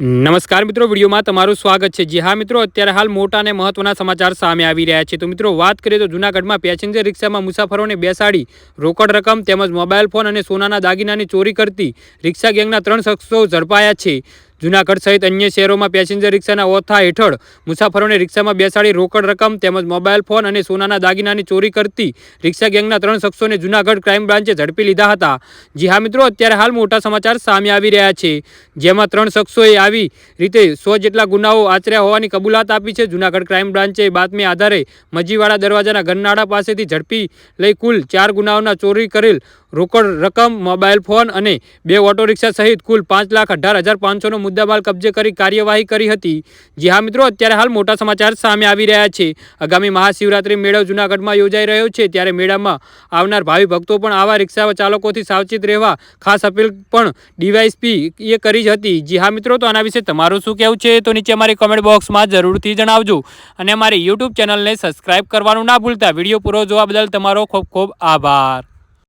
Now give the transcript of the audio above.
નમસ્કાર મિત્રો, વિડીયોમાં તમારું સ્વાગત છે. જી હા મિત્રો, અત્યારે હાલ મોટા અને મહત્વના સમાચાર સામે આવી રહ્યા છે. તો મિત્રો, વાત કરીએ તો જૂનાગઢમાં પેસેન્જર રિક્ષામાં મુસાફરોને બેસાડી રોકડ રકમ તેમજ મોબાઈલ ફોન અને સોનાના દાગીનાની ચોરી કરતી રિક્ષા ગેંગના ત્રણ શખ્સો ઝડપાયા છે. જૂનાગઢ સહિત અન્ય શહેરોમાં પેસેન્જર રિક્ષાના ઓથા હેઠળ મુસાફરોને રિક્ષામાં બેસાડી રોકડ રકમ તેમજ મોબાઈલ ફોન અને સોનાના દાગીનાની ચોરી કરતી રિક્ષા ગેંગના ત્રણ શખ્સોને જૂનાગઢ ક્રાઇમ બ્રાન્ચે ઝડપી લીધા હતા. જી હા મિત્રો, અત્યારે હાલ મોટા સમાચાર સામે આવી રહ્યા છે. જેમાં ત્રણ શખ્સોએ આવી રીતે સો જેટલા ગુનાઓ આચર્યા હોવાની કબૂલાત આપી છે. જૂનાગઢ ક્રાઇમ બ્રાન્ચે બાતમી આધારે મજીવાડા દરવાજાના ગરનાળા પાસેથી ઝડપી લઈ કુલ ચાર ગુનાઓના ચોરી કરેલ રોકડ રકમ, મોબાઈલ ફોન અને બે ઓટો રિક્ષા સહિત કુલ પાંચ લાખ અઢાર હજાર પાંચસોનો મુદ્દામાલ કબજે કરી કાર્યવાહી કરી હતી. જી હા મિત્રો, અત્યારે હાલ મોટા સમાચાર સામે આવી રહ્યા છે. આગામી મહાશિવરાત્રી મેળો જૂનાગઢમાં યોજાઈ રહ્યો છે. ત્યારે મેળામાં આવનાર ભાવિ ભક્તો પણ આવા રિક્ષા ચાલકોથી સાવચેત રહેવા ખાસ અપીલ પણ ડીવાયસપી એ કરી જ હતી. જી હા મિત્રો, તો આના વિશે તમારું શું કહેવું છે તો નીચે અમારી કોમેન્ટ બોક્સમાં જરૂરથી જણાવજો. અને અમારી યુટ્યુબ ચેનલને સબસ્ક્રાઇબ કરવાનું ના ભૂલતા. વીડિયો પૂરો જોવા બદલ તમારો ખૂબ ખૂબ આભાર.